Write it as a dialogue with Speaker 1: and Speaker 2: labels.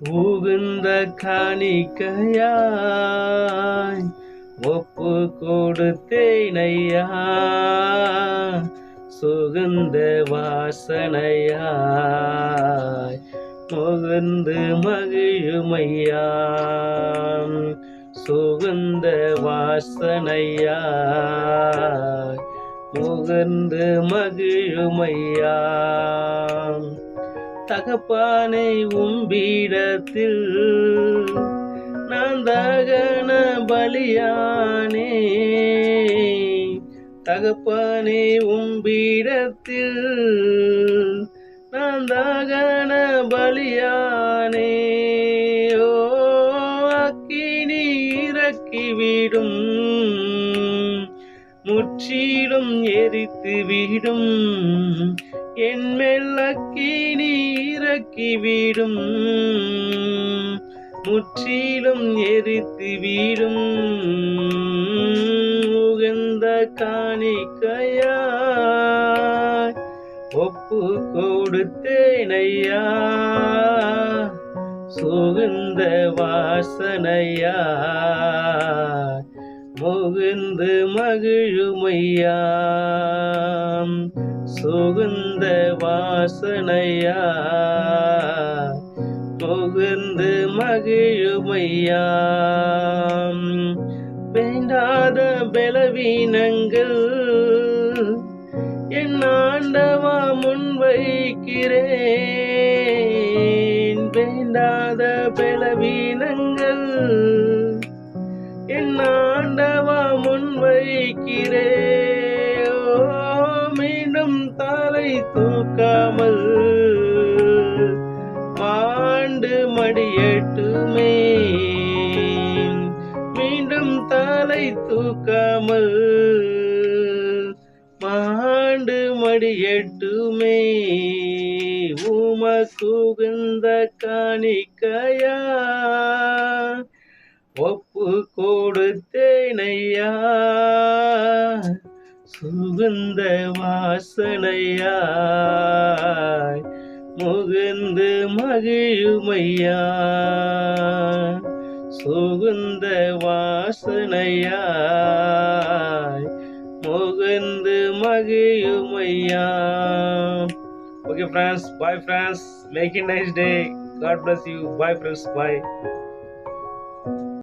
Speaker 1: உகுந்த காணிக்கையாய் ஒப்பு கொடுத்தேனையா? சுகந்த வாசனையாய் முகந்து மகிழுமையா? சுகந்த வாசனையாய் முகந்து மகிழுமையா? தகப்பானை உம்பிடத்தில் நான் தகன பலியானே. தகப்பானே உம்பிடத்தில் நான் தகன பலியானே. ஓ அக்கினி இறக்கிவிடும். முற்றிலும் எரித்து விடும் என் மெல்லக்கினி இறக்கிவிடும் முற்றிலும் எரித்து வீடும். உகந்த காணிக்கையா ஒப்பு கொடுத்தேனையா சுகந்த வாசனையா. முகுந்து மகிழுமையாம். சுகுந்த வாசனையா. முகுந்து மகிழுமையாம். வேண்டாத பலவீனங்கள் என் ஆண்டவா முன்வைக்கிறேன். வேண்டாத பலவீனங்கள் என் ஆண்டவா முன்வைக்கிறே மீண்டும் தலை தூக்காமல் மாண்டு மடியட்டுமே. மீண்டும் தலை தூக்காமல் மாண்டு மடியட்டுமே. உமக்குகுந்த காணிக்கையா. ஒப்பு கொடுத்தே வாசனையா சுகந்த வாசனையாய் முகுந்து மகிழுமையா. சுகுந்த வாசனையாய் முகுந்து மகிழுமையா. Okay friends bye friends make it nice day God bless you bye friends bye